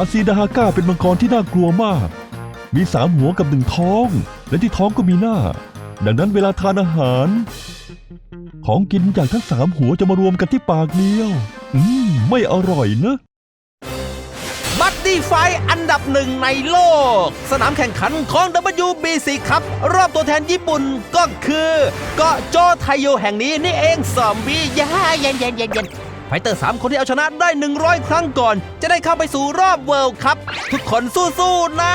อาซีดาฮาก้าเป็นมังกรที่น่ากลัวมาก มีสามหัวกับหนึ่งท้อง และที่ท้องก็มีหน้า ดังนั้นเวลาทานอาหาร ของกินจากทั้งสามหัวจะมารวมกันที่ปากเดียว อืม ไม่อร่อยนะบัดดี้ไฟอันดับหนึ่งในโลก สนามแข่งขันของ WBC ครับ รอบตัวแทนญี่ปุ่นก็คือ เกาะโจไทโยแห่งนี้นี่เองซอมบี้ย่าเย็นเย็นเย็นเย็น ไฟเตอร์ 3 คนที่เอาชนะได้ 100 ครั้งก่อน จะได้เข้าไปสู่รอบเวิลด์คัพทุกคนสู้ๆนะ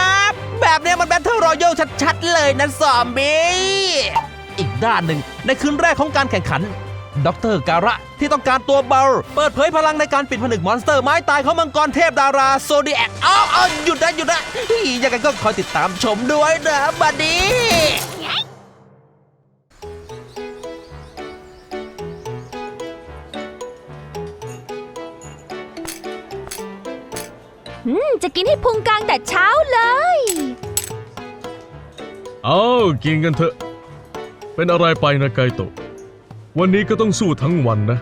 แบบนี้มันแบทเทิลรอยัลชัดๆ เลยนะซอมบี้อีกด้านหนึ่งในคืนแรกของการแข่งขันดรการะที่ต้องการตัวเบา เปิดเผยพลังในการปิดผนึกมอนสเตอร์ไม้ตายของมังกรเทพดาราโซดีแอคอ้าวอ้าหยุดนะหยุดนะอียังไงก็คอยติดตามชมด้วยนะบัดดี้ จะกินให้พุงกลางแต่เช้าเลย เอากินกันเถอะ เป็นอะไรไปนะไกโตะวันนี้ก็ต้องสู้ทั้งวันนะ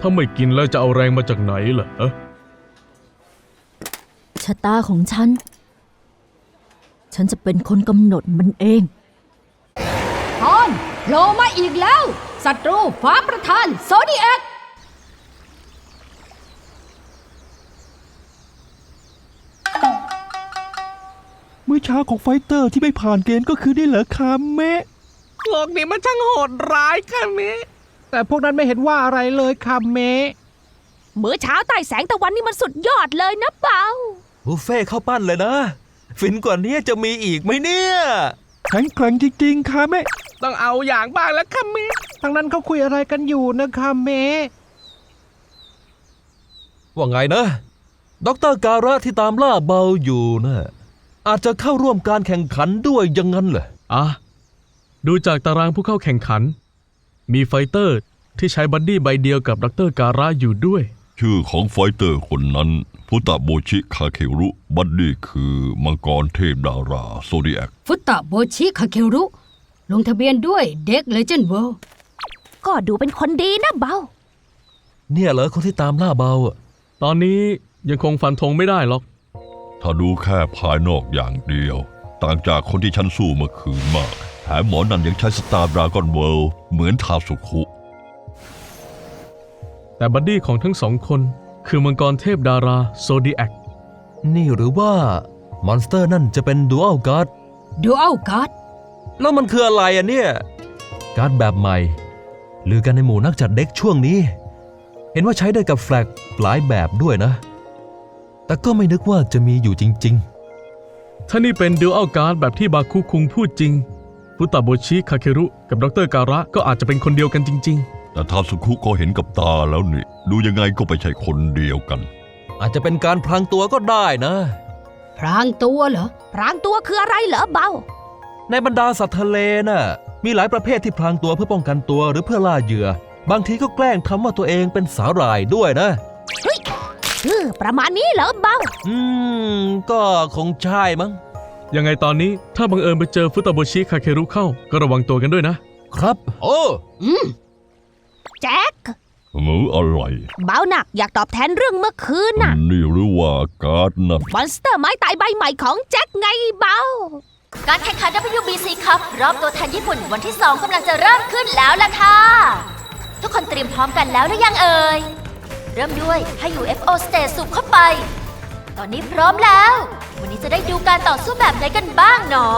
ถ้าไม่กินแล้วจะเอาแรงมาจากไหนล่ะเอะชะตาของฉัน ฉันจะเป็นคนกำหนดมันเองพอนโผล่มาอีกแล้วศัตรูฟ้าประธานโซดีแอค มื้อเช้าของไฟเตอร์ที่ไม่ผ่านเกณฑ์ก็คือนี่เหรอคามเมะโลกนี้มันช่างโหดร้ายค่ะมิแต่พวกนั้นไม่เห็นว่าอะไรเลยคาเมะมื้อเช้าใต้แสงตะวันนี่มันสุดยอดเลยนะเปาบุฟเฟ่ข้าวปั้นเลยนะ ฟินกว่านี้จะมีอีกไหมเนี่ยแข็งแกร่งจริงๆคาเมะต้องเอาอย่างบ้างแล้วคาเมะทางนั้นเขาคุยอะไรกันอยู่นะคาเมะว่าไงนะดรการะที่ตามล่าเบาอยู่นะ อาจจะเข้าร่วมการแข่งขันด้วยอยังงั้นเหรออะดูจากตารางผู้เข้าแข่งขัน มีไฟเตอร์ที่ใช้บัดดี้ใบเดียวกับดรการะอยู่ด้วย ชื่อของไฟเตอร์คนนั้นพุตะโบชิคาเครุบัดดี้คือมังกรเทพดาราโซดิแอคฟุตตะโบชิคาเครุ ลงทะเบียนด้วยเด็กเลเจนด์เวิลด์ก็ดูเป็นคนดีนะเบา เนี่ยเหรอคนที่ตามล่าเบาอะตอนนี้ยังคงฟันธงไม่ได้หรอก ถ้าดูแค่ภายนอกอย่างเดียว ต่างจากคนที่ฉันสู้เมื่อคืนมากแถมหมอนั่นยังใช้สตาร์ดราก้อนเวิลด์เหมือนทาสุคุ แต่บัดดี้ของทั้งสองคนคือมังกรเทพดาราโซดีแอคนี่หรือว่ามอนสเตอร์นั่นจะเป็นดูอัลการ์ดดูอัลการ์ดแล้วมันคืออะไรอะเนี่ย การ์ดแบบใหม่ลือกันในหมู่นักจัดเด็กช่วงนี้ เห็นว่าใช้ได้กับแฟลกหลายแบบด้วยนะ แต่ก็ไม่นึกว่าจะมีอยู่จริง ถ้านี่เป็นดูอัลการ์ดแบบที่บาคุคุงพูดจริงฟุตาโบชิคาเครุกับดรการะก็อาจจะเป็นคนเดียวกันจริง แต่ทาสุคุก็เห็นกับตาแล้วนี่ ดูยังไงก็ไม่ใช่คนเดียวกัน ๆ อาจจะเป็นการพลางตัวก็ได้นะ พรางตัวเหรอ พรางตัวคืออะไรเหรอเบา ในบรรดาสัตว์ทะเลน่ะ มีหลายประเภทที่พลางตัวเพื่อป้องกันตัวหรือเพื่อล่าเหยื่อ บางทีก็แกล้งทำว่าตัวเองเป็นสาหร่ายด้วยนะ ชื่อประมาณนี้เหรอเบาอืม ก็คงใช่มั้งๆยังไงตอนนี้ถ้าบังเอิญไปเจอฟุตาโบชิคาเครุเข้า ก็ระวังตัวกันด้วยนะ ครับ โอ้อืม แจ็คหมูอะไรเบาหนักอยากตอบแทนเรื่องเมื่อคืนน่ะ นี่หรือว่าการ์ดนะมอนสเตอร์ไม้ตายใบใหม่ของแจ็คไงเบา การแข่งขัน WBC ครับรอบตัวแทนญี่ปุ่นวันที่ 2กำลังจะเริ่มขึ้นแล้วล่ะค่ะ ทุกคนเตรียมพร้อมกันแล้วหรือยังเอ่ย เริ่มด้วยให้ UFO Stage สูบเข้าไป ตอนนี้พร้อมแล้ว วันนี้จะได้ดูการต่อสู้แบบไหนกันบ้างหนอ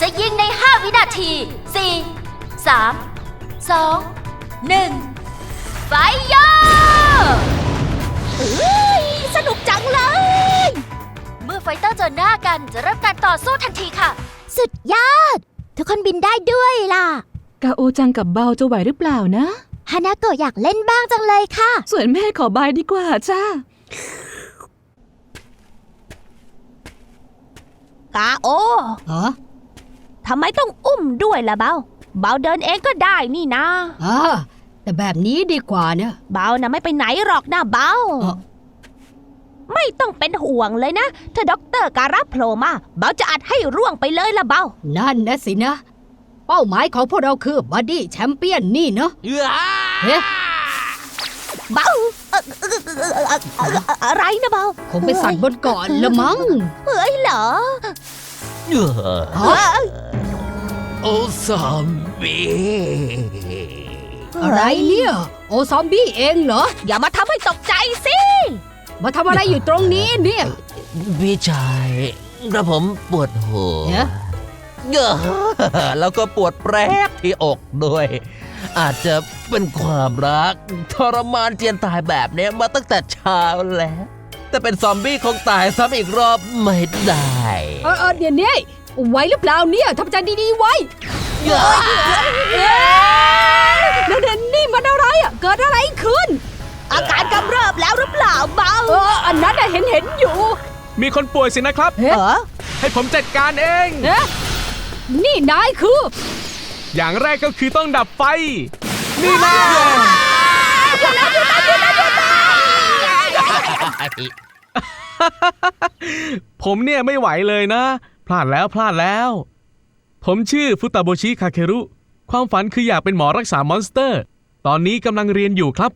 จะยิงใน 5 วินาที 4 3 2 1 ไฟโยเอ้ยสนุกจังเลย เมื่อไฟเตอร์เจอหน้ากันจะเริ่มการต่อสู้ทันทีค่ะ สุดยอด ทุกคนบินได้ด้วยล่ะ กาโอจังกับเบาจะไหวหรือเปล่านะ ฮานาโกะอยากเล่นบ้างจังเลยค่ะ ส่วนแม่ขอบายดีกว่าจ้ากาโอเหรอทำไมต้องอุ้มด้วยล่ะเบา เบาเดินเองก็ได้นี่นะอ่าแต่แบบนี้ดีกว่าเนี่ยเบานะไม่ไปไหนหรอกนะเบา เอ่อ ไม่ต้องเป็นห่วงเลยนะถ้าด็อกเตอร์การัโผล่มา เบาจะอัดให้ร่วงไปเลยละเบา นั่นนะสินะ เป้าหมายของพวกเราคือบัดดี้แชมเปี้ยนนี่เนาะ เฮ้เบาเอ่อเอ่อเอ่ออะไรนะเบาคงเป็นสัตว์บนเกาะละมั้งเฮ้ยเหรอฮะโอ้ซอมบี้อะไรเนี่ย โอซอมบี้เองเหรอ อย่ามาทำให้ตกใจสิ มาทำอะไรอยู่ตรงนี้เนี่ย พี่ชายกระผมปวดหัวเนี่ยเยอะแล้วก็ปวดแปรกที่อกด้วย อาจจะเป็นความรัก ทรมานเจียนตายแบบนี้มาตั้งแต่เช้าแล้ว แต่เป็นซอมบี้คงตายซ้ำอีกรอบไม่ได้ เออเออเดี๋ยวนี้ไหวหรือเปล่าเนี่ยทำใจดีๆไว้เดี๋ยวเดี๋ยวนี่มันอะไรอะเกิดอะไรขึ้น อาการกำเริบแล้วหรือเปล่าเบาเอออันนั้นเห็นเห็นอยู่ มีคนป่วยสินะครับ เอ๊ะเอให้ผมจัดการเองเอ๊ะนี่นายคือ อย่างแรกก็คือต้องดับไฟ นี่แนะผมเนี่ยไม่ไหวเลยนะ พลาดแล้วพลาดแล้ว ผมชื่อฟุตาโบชิคาเครุ ความฝันคืออยากเป็นหมอรักษามอนสเตอร์ ตอนนี้กำลังเรียนอยู่ครับ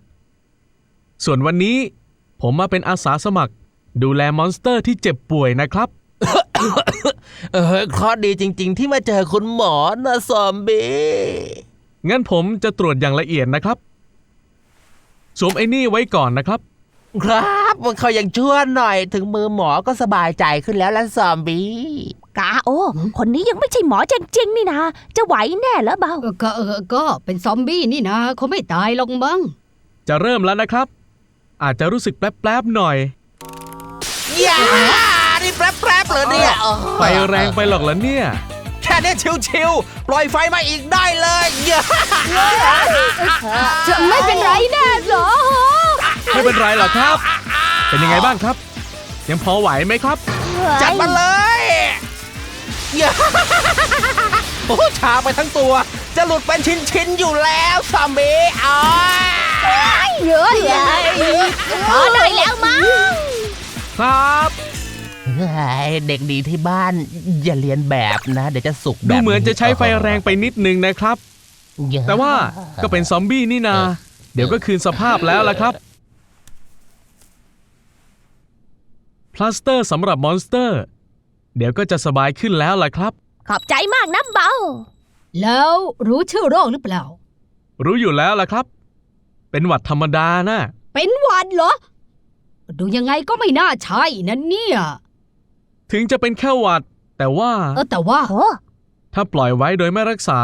ส่วนวันนี้ผมมาเป็นอาสาสมัคร ดูแลมอนสเตอร์ที่เจ็บป่วยนะครับ เออเคราะห์ดีจริง ๆ ที่มาเจอคุณหมอนะซอมบี้งั้นผมจะตรวจอย่างละเอียดนะครับ สวมไอ้นี่ไว้ก่อนนะครับ ครับมันเขายังชั่วหน่อยถึงมือหมอก็สบายใจขึ้นแล้วละซอมบี้กาโอ คนนี้ยังไม่ใช่หมอจริงๆ นี่นะ จะไหวแน่เหรอเบา เออก็เออก็เป็นซอมบี้นี่นะเขาไม่ตายหรอกมั้งจะเริ่มแล้วนะครับ อาจจะรู้สึกแป๊บๆหน่อย อย่านี่ แป๊บๆเลยเนี่ยไฟแรงไปหรอกเหรอเนี่ย แค่นี้ชิวๆ ปล่อยไฟมาอีกได้เลยอย่าจะไม่เป็นไรแน่เหรอ ไม่เป็นไรหรอกครับ เป็นยังไงบ้างครับ ยังพอไหวไหมครับ จัดมาเลยอย่าโอ้ชาไปทั้งตัว จะหลุดเป็นชิ้นๆอยู่แล้วซอมบี้อ๋อเยอะใหญ่พอได้แล้วมั้งครับ เฮ้ยเด็กดีที่บ้าน อย่าเรียนแบบนะ เดี๋ยวจะสุกแบบดูเหมือนจะใช้ไฟแรงไปนิดนึงนะครับอย่แต่ว่าก็เป็นซอมบี้นี่นา เดี๋ยวก็คืนสภาพแล้วล่ะครับ พลาสเตอร์สำหรับมอนสเตอร์ เดี๋ยวก็จะสบายขึ้นแล้วล่ะครับ ขอบใจมากนะเบา แล้วรู้ชื่อโรคหรือเปล่า รู้อยู่แล้วล่ะครับ เป็นหวัดธรรมดานะ เป็นหวัดเหรอ ดูยังไงก็ไม่น่าใช่นะเนี่ย ถึงจะเป็นแค่หวัด แต่ว่าเออแต่ว่า โอ้ถ้าปล่อยไว้โดยไม่รักษา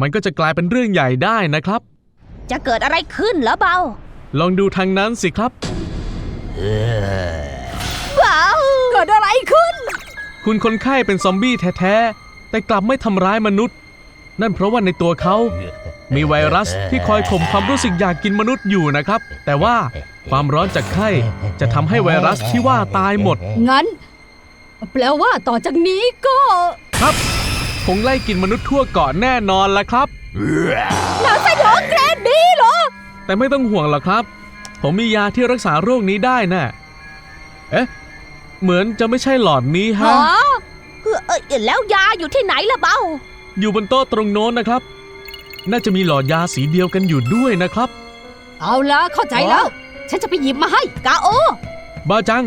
มันก็จะกลายเป็นเรื่องใหญ่ได้นะครับ จะเกิดอะไรขึ้นเหรอเบาลองดูทางนั้นสิครับ เบาเกิดอะไรขึ้น คุณคนไข้เป็นซอมบี้แท้ๆ แต่กลับไม่ทำร้ายมนุษย์ นั่นเพราะว่าในตัวเขา มีไวรัสที่คอยข่มความรู้สึกอยากกินมนุษย์อยู่นะครับ แต่ว่าความร้อนจากไข้จะทำให้ไวรัสที่ว่าตายหมด งั้น แปลว่าต่อจากนี้ก็ ครับ คงไล่กินมนุษย์ทั่วเกาะแน่นอนละครับ หนังสยองเกรดดีเหรอ แต่ไม่ต้องห่วงหรอกครับ ผมมียาที่รักษาโรคนี้ได้น่ะ เอ๊ะ เหมือนจะไม่ใช่หลอดนี้ฮะฮะเออเออแล้วยาอยู่ที่ไหนล่ะเบาอยู่บนโต๊ะตรงโน้นนะครับ น่าจะมีหลอดยาสีเดียวกันอยู่ด้วยนะครับ เอาละเข้าใจแล้ว ฉันจะไปหยิบมาให้ กาโอ บ้าจัง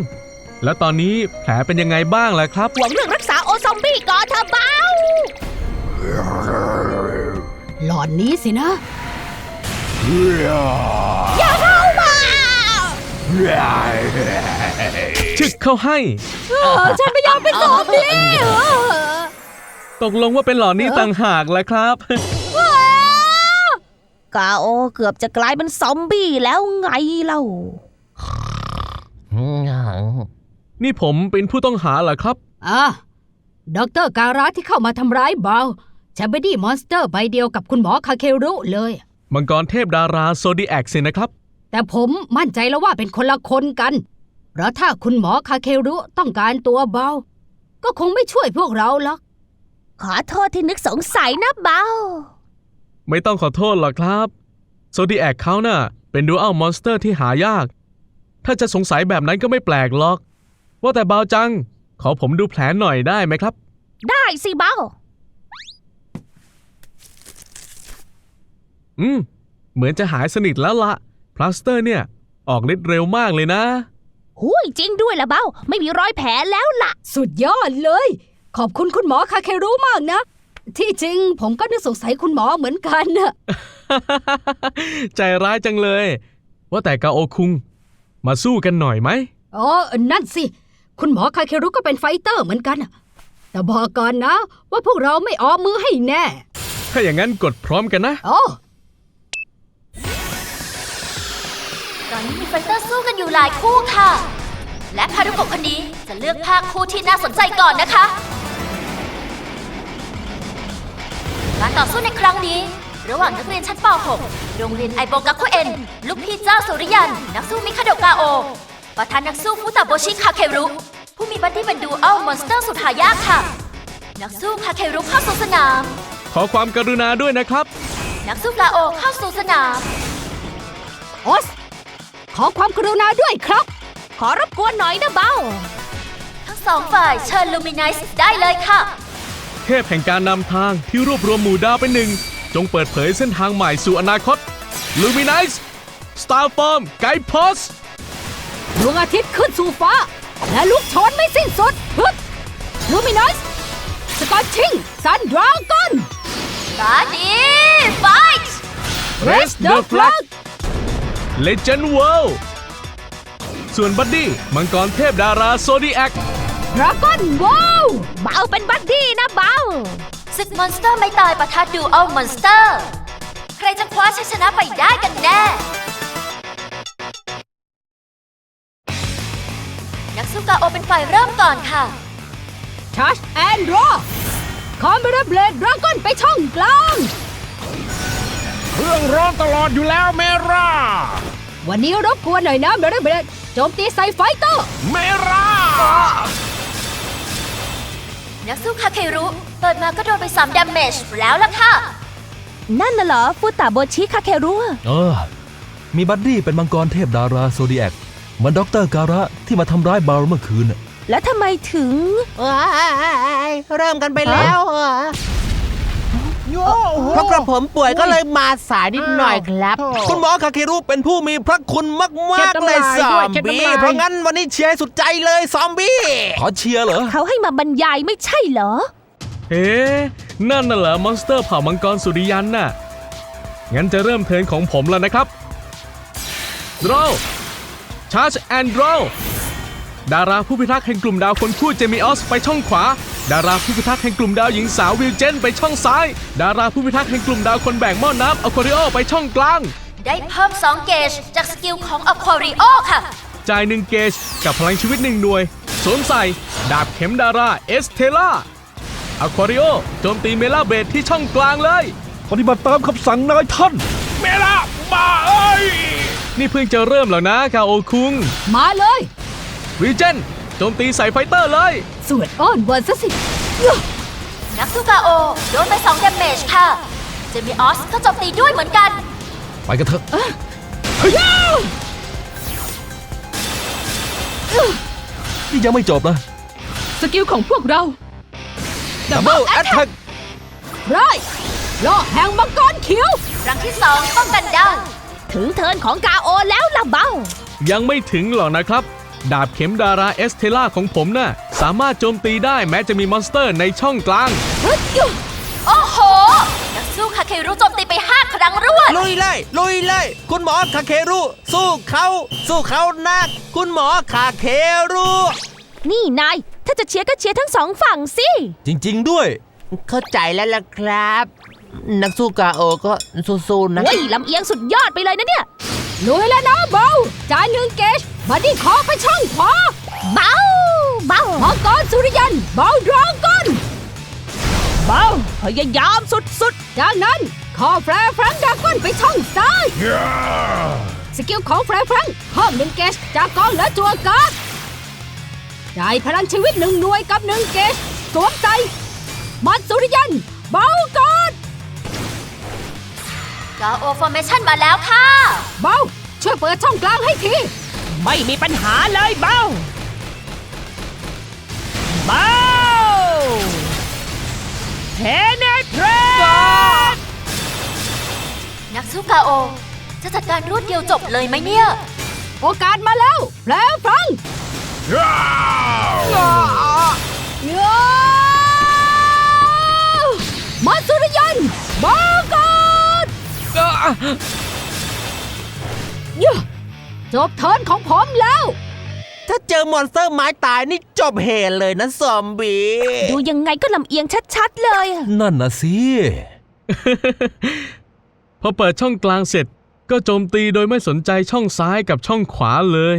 แล้วตอนนี้แผลเป็นยังไงบ้างล่ะครับ หวังเรื่องรักษาโอซอมบี้ก่อนเถอะเบาหลอดนี้สินะชึกเข้าให้ เออฉันไม่ยอมเป็นซอมบี้เออตกลงว่าเป็นหลอดนี้ต่างหากแล้วครับ กาโอเกือบจะกลายเป็นซอมบี้แล้วไงเล่า นี่ผมเป็นผู้ต้องหาเหรอครับ อะด็อกเตอร์การาที่เข้ามาทำร้ายเบาฉันไปดีมอนสเตอร์ใบเดียวกับคุณหมอคาเครุเลย มังกรเทพดาราโซดีแอคสินะครับ แต่ผมมั่นใจแล้วว่าเป็นคนละคนกัน เพราะถ้าคุณหมอคาเครุต้องการตัวเบา ก็คงไม่ช่วยพวกเราหรอก ขอโทษที่นึกสงสัยนะเบา ไม่ต้องขอโทษหรอกครับโซดีแอคเขาน่ะ เป็นดูอัลมอนสเตอร์ที่หายาก ถ้าจะสงสัยแบบนั้นก็ไม่แปลกหรอก ว่าแต่เบาจัง ขอผมดูแผลหน่อยได้ไหมครับ ได้สิเบาอืม เหมือนจะหายสนิทแล้วละพลาสเตอร์เนี่ย ออกฤทธิ์เร็วมากเลยนะ หุยจริงด้วยละเบ้าไม่มีรอยแผลแล้วล่ะ สุดยอดเลย ขอบคุณคุณหมอคาเครุมากนะ ที่จริงผมก็นึกสงสัยคุณหมอเหมือนกันนะใจร้ายจังเลย ว่าแต่กาโอคุง มาสู้กันหน่อยไหม อ๋อ นั่นสิ คุณหมอคาเครุก็เป็นไฟเตอร์เหมือนกันน่ะแต่บอกก่อนนะ ว่าพวกเราไม่ออมมือให้แน่ ถ้าอย่างนั้นกดพร้อมกันนะ โอ้ตอนนี้มีไฟเตอร์สู้กันอยู่หลายคู่ค่ะ และคารุโกะคนนี้จะเลือกภาคคู่ที่น่าสนใจก่อนนะคะ การต่อสู้ในครั้งนี้ ระหว่างนักเรียนชั้นป .6 โรงเรียนไอโบกาคุเอ็น ลูกพี่เจ้าสุริยัน นักสู้มิคาโดะกาโอ ประธานนักสู้ฟุตาโบชิคาเครุ ผู้มีบัดดี้เป็นดูอัลมอนสเตอร์สุดหายากค่ะ นักสู้คาเครุเข้าสู่สนาม ขอความกรุณาด้วยนะครับ นักสู้กาโอเข้าสู่สนามออส ขอความกรุณาด้วยครับ ขอรบกวนหน่อยนะเบ้า ทั้งสองฝ่ายเชิญลูมินิสได้เลยค่ะ เทพแห่งการนำทางที่รวบรวมหมู่ดาวเป็นหนึ่ง จงเปิดเผยเส้นทางใหม่สู่อนาคต Luminize Starform Guide Post ด วงอาทิตย์ขึ้นสู่ฟ้า และลุกโชนไม่สิ้นสุดฮึบลูมินัสสกอตชิงซันดราก้อนบาดีไฟท์ Raise the Flag Legend World ส่วนบัดดี้มังกรเทพดาราโซดีแอคดราก้อนว้าวเบ้าเป็นบัดดี้นะเบ้าศึกมอนสเตอร์ไม่ตายปะทะดูอัลมอนสเตอร์ ใครจะคว้าชัยชนะไปได้กันแน่ กสู้กาโอเป็นฝ่ายเริ่มก่อนค่ะชาร์จแอนด์รอคอมเบรเบลดดราก้อนไปช่องกลาง เครื่องร้อนตลอดอยู่แล้วเมราวันนี้รบกวนหน่อยนะเบรเบลดโจมตีใส่ไฟเตอร์เมรานักสู้คาเครุเปิดมาก็โดนไป3 damage แล้วล่ะค่ะ นั่นน่ะเหรอฟุตาโบชิคาเครุเออ มีบัดดี้เป็นมังกรเทพดาราโซดีแอค เหมันด็อกเตอร์การะที่มาทำร้ายบาลเมื่อคืนน่ะแล้วทำไมถึงเริ่มกันไปแล้วเหรอโยเพราะกระผมป่วยก็เลยมาสายนิดหน่อยครับอ้าวโถ่คุณหมอคาเครุเป็นผู้มีพระคุณมากเช็ดๆน้ำเลยลายซอด้วยมเช็ดบี้น้ำลายเพราะงั้นวันนี้เชียร์ให้สุดใจเลยซอมบี้ ขอเชียร์เหรอ เขาให้มาบรรยายไม่ใช่เหรอเอ๊ะนั่นน่ะเหรอมอนสเตอร์เผ่ามังกรสุริยันน่ะ งั้นจะเริ่มเทิร์นของผมแล้วนะครับ Draw Charge and Draw ดาราผู้พิทักษ์แห่งกลุ่มดาวคนคู่เจมิออสไปช่องขวา ดาราผู้พิทักษ์แห่งกลุ่มดาวหญิงสาววิลเจนไปช่องซ้าย ดาราผู้พิทักษ์แห่งกลุ่มดาวคนแบ่งหม้อน้ำอควาริโอไปช่องกลาง ได้เพิ่ม 2 เกจจากสกิลของอควาริโอค่ะ จ่ายหนึ่งเกจกับพลังชีวิตหนึ่งหน่วยสวมใส่ ดาบเข็มดาราเอสเทล่าอควาริโอโจมตีเมล่าเบดที่ช่องกลางเลย ปฏิบัติตามคำสั่งนายท่าน เมราบ้าเอ้ย นี่เพิ่งจะเริ่มแล้วนะคาโอคุงมาเลยวิเจนโจมตีใส่ไฟเตอร์เลย สวดอ้อนวอนซะสินักสู้กาโอโดนไป2 damage ค่ะ เจมิออสก็โจมตีด้วยเหมือนกัน ไปกันเถอะนี่ยังไม่จบนะ สกิลของพวกเราดับเบิลแอตแทกไรล่อแห่งมังกรเขียว ครั้งที่2ป้องกันได้ ถึงเทิร์นของกาโอแล้วล่ะเบ้า ยังไม่ถึงหรอกนะครับ ดาบเข็มดาราเอสเทล่าของผมน่ะสามารถโจมตีได้แม้จะมีมอนสเตอร์ในช่องกลางโอ้โห นักสู้คาเครุโจมตีไป5ครั้งรวด ลุยเลยลุยเลยคุณหมอคาเครุ สู้เขาสู้เขานัก คุณหมอคาเครุ นี่นาย ถ้าจะเชียร์ก็เชียร์ทั้งสองฝั่งสิ จริง ๆ ด้วย เข้าใจแล้วล่ะครับ นักสู้กาโอก็สู้ๆนะ เฮ้ยลำเอียงสุดยอดไปเลยนะเนี่ยลุยแล้วนะเบาจ่ายหนึ่งเกจบัดดี้ขอไปช่องขวาเบ้าเบ้ามังกรสุริยันเบาดราก้อนเบ้าพยายามสุดจากนั้นขอแฟร์ฟรังดราก้อนไปช่องซ้าย สกิลของแฟร์ฟรังเพิ่มหนึ่งเกจจากกองและจัวการ์ดจ่ายพลังชีวิตหนึ่งหน่วยกับหนึ่งเกจสวมใส่มัดสุริยันเบากอด กาโอฟอร์เมชั่นมาแล้วค่ะ เบาช่วยเปิดช่องกลางให้ทีๆไม่มีปัญหาเลยเบ้า เบ้าเทเนเทรนักสู้กาโอ จะจัดการรวดเดียวจบเลยไหมเนี่ย โอกาสมาแล้วแพรฟรังมา ยะจบเทิร์นของผมแล้ว ถ้าเจอมอนสเตอร์ไม้ตายนี่จบเหตุเลยนะซอมบี้ดูยังไงก็ลำเอียงชัดๆเลยอะนั่นนะสิ พอเปิดช่องกลางเสร็จก็โจมตีโดยไม่สนใจช่องซ้ายกับช่องขวาเลย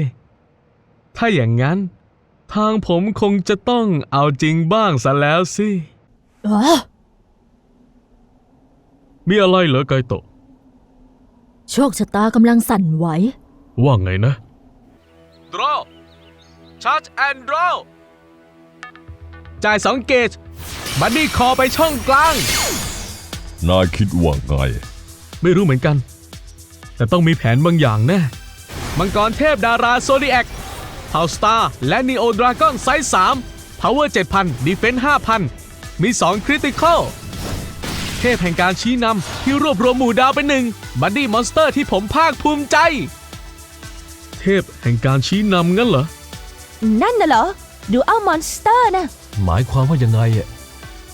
ถ้าอย่างนั้น ทางผมคงจะต้องเอาจริงบ้างซะแล้วสิอ๋อมีอะไรเหรอไกโตะ โชคชะตากำลังสั่นไหว ว่าไงนะ draw charge and draw จ่ายสองเกจ บัดดี้คอไปช่องกลาง นายคิดว่าไง ไม่รู้เหมือนกัน แต่ต้องมีแผนบางอย่างแน่ มังกรเทพดาราโซดิแอคเ o าสตาร์และนีโอดราก้อนไซส์3 Power 7,000 Defense 5,000 มี2 Critical เทพแห่งการชี้นำที่รวบรวมหมู่ดาวเป็นหนึ่งบัดดี้มอนสเตอร์ที่ผมภาคภูมิใจ เทพแห่งการชี้นำงั้นเหรอ นั่นน่ะเหรอ ดูเอามอนสเตอร์นะหมายความว่ายังไงอะ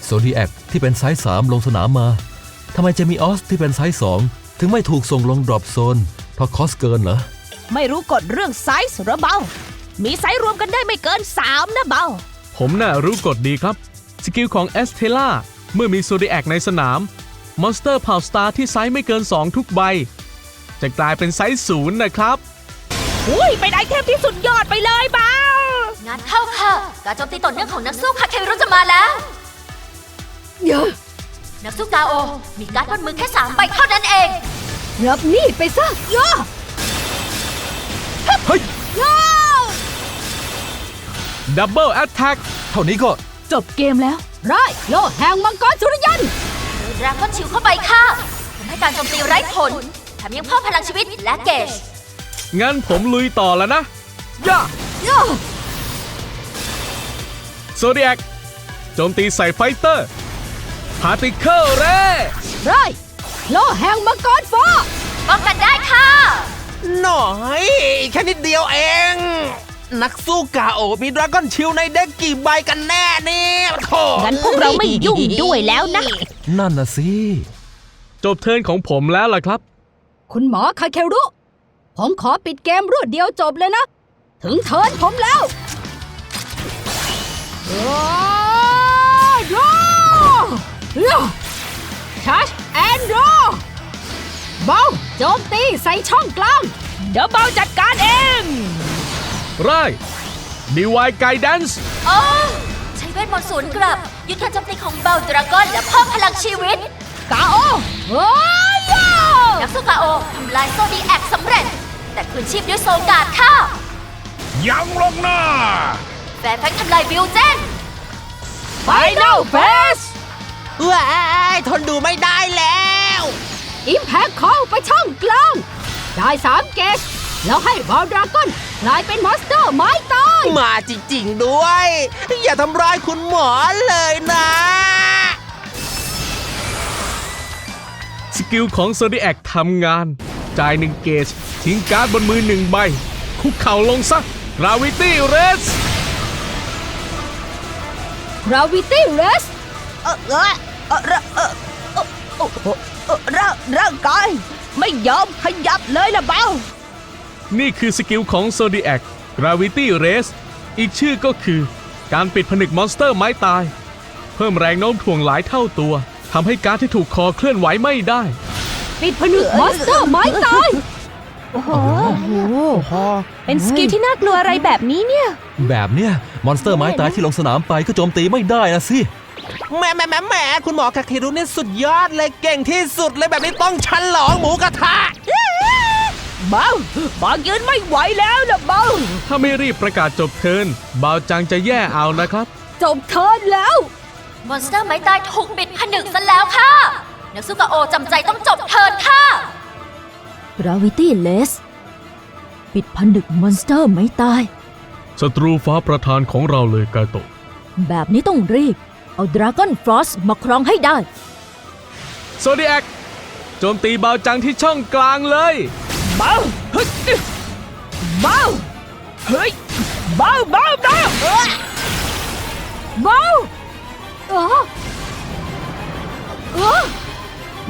โซดีแอคที่เป็นไซส์3ลงสนามมาทำไมจะมีออสที่เป็นไซส์2ถึงไม่ถูกส่งลงดรอปโซน เพราะคอสเกินเหรอ ไม่รู้กฎเรื่องไซส์หรือเบา มีไซส์รวมกันได้ไม่เกิน 3 นะเบา ผมน่ะรู้กฎดีครับ สกิลของเอสเทล่า เมื่อมีโซดิแอคในสนาม มอนสเตอร์เผ่าสตาร์ที่ไซส์ไม่เกิน 2 ทุกใบ จะกลายเป็นไซส์ศูนย์นะครับ อุ้ยเป็นไอเทมที่สุดยอดไปเลยเบางานเข้าค่ะ การโจมตีต่อเนื่องของนักสู้คาเครุจะมาแล้ว เยอะ นักสู้กาโอ มีการ์ดบนมือแค่สามใบเท่านั้นเอง รับมีดไปซะยะเฮ้ยดับเบิลแอตแทกเท่านี้ก็จบเกมแล้ว ไรโลแห่งมังกรสุริยันดราก้อนชิวเข้าไปค่ะทำให้การโจมตีไร้ผลแถมยังเพิ่มพลังชีวิตและเกจงั้นผมลุยต่อแล้วนะ ย่ายะโซดิแอคโจมตีใส่ไฟเตอร์พาร์ติเคิลเร่ไรโลแห่งมังกรฟ้าป้องกันได้ค่ะ หน่อย แค่นิดเดียวเอง นักสู้กาโอมีดราก้อนชิลในเด็กกี่ใบกันแน่เนี่ยโถงั้นพวกเราไม่ยุ่งด้วยแล้วนะ นั่นนะสิ จบเทิร์นของผมแล้วล่ะครับ คุณหมอคาเครุ ผมขอปิดเกมรวดเดียวจบเลยนะ ถึงเทิร์นผมแล้วรอรอชัชแอนด์รอเบาโจมตีใส่ช่องกลาง เดี๋ยวเบาจัดการเอง ไรดีวายไกแดนซ์โอ้ใช้เวทมนต์สวนกลับ ยุทธโจมตีของเบลดราก้อนและเพิ่มพลังชีวิต กาโอโอ้ยนักสู้กาโอทำลายโซดีแอคสำเร็จ แต่คืนชีพด้วยโซการ์ดค่ะ ยังลงหน้าแฟร์แฟกทำลายบิลเจนไฟนอลเฟสว้ายทนดูไม่ได้แล้วอิมแพคเข้าไปช่องกลางได้สามเกตแล้วให้บอลดราก้อน นายเป็นมอสเตอร์ไม้ตายมาจริงๆด้วย อย่าทำร้ายคุณหมอเลยนะ สกิลของโซดิแอคทำงาน จ่ายหนึ่งเกจทิ้งการ์ดบนมือหนึ่งใบ คุกเข่าลงซะกราวิตี้เรสกราวิตี้เรสเออเออเออเออเออร่างร่ากายไม่ยอมขยับเลยนะเบา นี่คือสกิลของ Zodiac Gravity Race อีกชื่อก็คือ การปิดผนึกมอนสเตอร์ไม้ตาย เพิ่มแรงโน้มถ่วงหลายเท่าตัวทำให้การ์ดที่ถูกคอเคลื่อนไหวไม่ได้ ปิดผนึกมอนสเตอร์ไม้ตาย โอ้โหเป็นสกิลที่น่ากลัวอะไรแบบนี้เนี่ย แบบเนี้ยมอนสเตอร์ไม้ตายที่ลงสนามไปก็โจมตีไม่ได้นะสิแหม่แหม่แหม่แหม่คุณหมอคาเครุนี่สุดยอดเลยเก่งที่สุดเลยแบบนี้ต้องฉลองหมูกระทะเบาบางยืนไม่ไหวแล้วนะเบาถ้าไม่รีบประกาศจบเทิร์นบาวจังจะแย่เอานะครับ จบเทิร์นแล้ว มอนสเตอร์ไม้ตายถูกปิดผนึกซะแล้วค่ะ นักสู้กาโอจำใจต้องจบเทิร์นค่ะ Gravity Less ปิดผนึกมอนสเตอร์ไม่ตาย ศัตรูฟ้าประธานของเราเลยกาโตะแบบนี้ต้องรีบ เอาดราก้อนฟรอสมาครองให้ได้ Zodiac โจมตีบาวจังที่ช่องกลางเลย เบาเฮ้ยเบาเฮ้ยเบาเบาเบาเอ้ยเบาเออเออ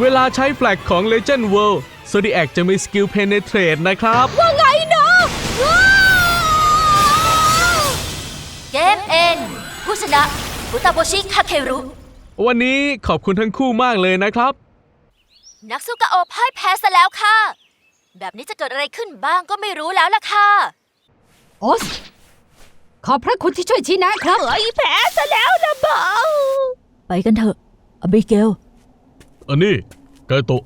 เวลาใช้แฟลกของ Legend World Zodiac จะมีสกิล Penetrate นะครับ ว่าไงนะอ้าวเกมเอ็นผู้ชนะฟุตาโบชิคาเครุ วันนี้ขอบคุณทั้งคู่มากเลยนะครับ นักสู้กะโอพ่ายแพ้ซะแล้วค่ะ แบบนี้จะเกิดอะไรขึ้นบ้างก็ไม่รู้แล้วล่ะค่ะ โอส ขอบพระคุณที่ช่วยชี้แนะครับ เฮ้ยแพ้ซะแล้วนะเบาไปกันเถอะอบิเกล อันนี้ไกโตะ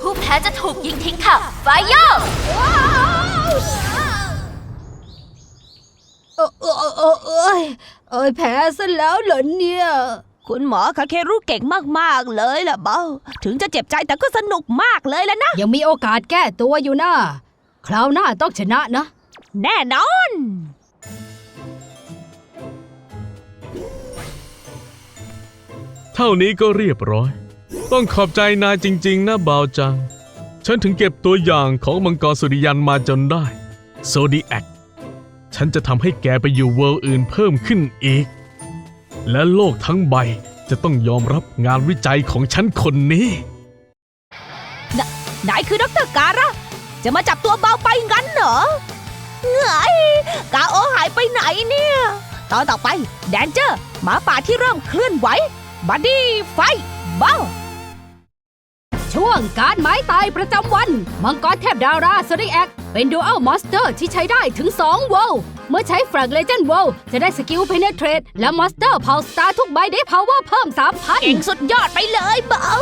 ผู้แพ้จะถูกยิงทิ้งค่ะไฟโยเออเออเออเอยเอยแพ้ซะแล้วเหรอเนี่ย คุณหมอคาเครุเก่งมากๆเลยล่ะเบาถึงจะเจ็บใจแต่ก็สนุกมากเลยแล้วนะ ยังมีโอกาสแก้ตัวอยู่นะคราวหน้าต้องชนะนะ แน่นอน เท่านี้ก็เรียบร้อย ต้องขอบใจนายจริง ๆ นะบาวจัง ฉันถึงเก็บตัวอย่างของมังกรสุริยันมาจนได้ โซดีแอคฉันจะทำให้แกไปอยู่เวิลด์อื่นเพิ่มขึ้นอีก และโลกทั้งใบจะต้องยอมรับงานวิจัยของฉันคนนี้ นายคือดรการะจะมาจับตัวเบาไปงั้นเหรอเหงยกาโอหายไปไหนเนี่ย ตอนต่อไปแดนเจอร์หมาป่าที่เริ่มเคลื่อนไหวบัดดี้ไฟเบาช่วงการไม้ตายประจำวัน มังกรเทพดาราสริแอคเป็นดูอัลมอนสเตอร์ที่ใช้ได้ถึง 2 เวล เมื่อใช้แฟลกเลเจนด์วอลจะได้สกิลเพเนเทรตและมอนสเตอร์พาวสตาร์ทุกใบได้พาวเวอร์เพิ่ม3,000เก่งสุดยอดไปเลยเบา